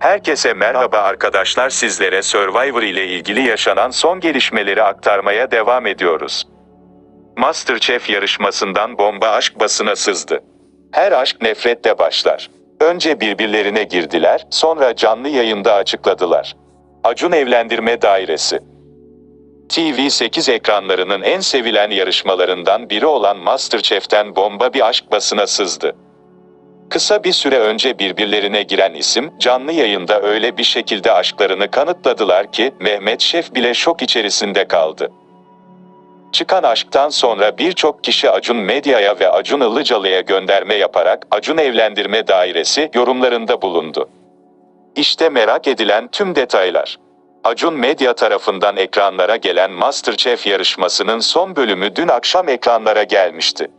Herkese merhaba arkadaşlar sizlere Survivor ile ilgili yaşanan son gelişmeleri aktarmaya devam ediyoruz. Masterchef yarışmasından bomba aşk basına sızdı. Her aşk nefretle başlar. Önce birbirlerine girdiler, sonra canlı yayında açıkladılar. Acun Evlendirme Dairesi TV8 ekranlarının en sevilen yarışmalarından biri olan Masterchef'ten bomba bir aşk basına sızdı. Kısa bir süre önce birbirlerine giren isim, canlı yayında öyle bir şekilde aşklarını kanıtladılar ki, Mehmet Şef bile şok içerisinde kaldı. Çıkan aşktan sonra birçok kişi Acun Medya'ya ve Acun Ilıcalı'ya gönderme yaparak Acun Evlendirme Dairesi yorumlarında bulundu. İşte merak edilen tüm detaylar. Acun Medya tarafından ekranlara gelen Masterchef yarışmasının son bölümü dün akşam ekranlara gelmişti.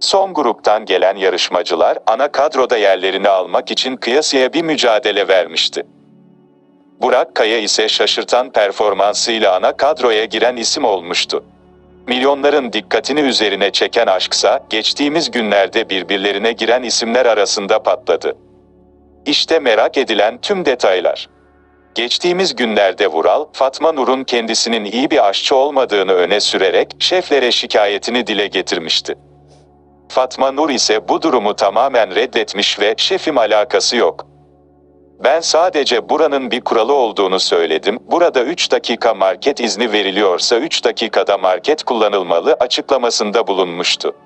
Son gruptan gelen yarışmacılar ana kadroda yerlerini almak için kıyasıya bir mücadele vermişti. Burak Kaya ise şaşırtan performansıyla ana kadroya giren isim olmuştu. Milyonların dikkatini üzerine çeken aşksa geçtiğimiz günlerde birbirlerine giren isimler arasında patladı. İşte merak edilen tüm detaylar. Geçtiğimiz günlerde Vural, Fatma Nur'un kendisinin iyi bir aşçı olmadığını öne sürerek şeflere şikayetini dile getirmişti. Fatma Nur ise bu durumu tamamen reddetmiş ve şefim alakası yok. Ben sadece buranın bir kuralı olduğunu söyledim. Burada 3 dakika market izni veriliyorsa 3 dakikada market kullanılmalı açıklamasında bulunmuştu.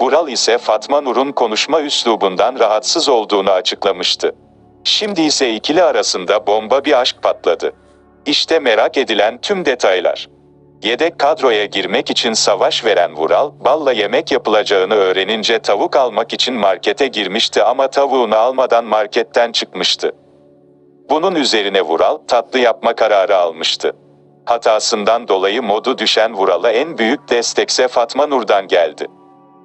Vural ise Fatma Nur'un konuşma üslubundan rahatsız olduğunu açıklamıştı. Şimdi ise ikili arasında bomba bir aşk patladı. İşte merak edilen tüm detaylar. Yedek kadroya girmek için savaş veren Vural, balla yemek yapılacağını öğrenince tavuk almak için markete girmişti ama tavuğunu almadan marketten çıkmıştı. Bunun üzerine Vural, tatlı yapma kararı almıştı. Hatasından dolayı modu düşen Vural'a en büyük destekse Fatma Nur'dan geldi.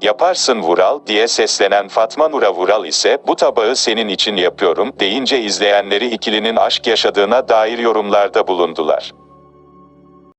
Yaparsın Vural diye seslenen Fatma Nur'a Vural ise bu tabağı senin için yapıyorum deyince izleyenleri ikilinin aşk yaşadığına dair yorumlarda bulundular.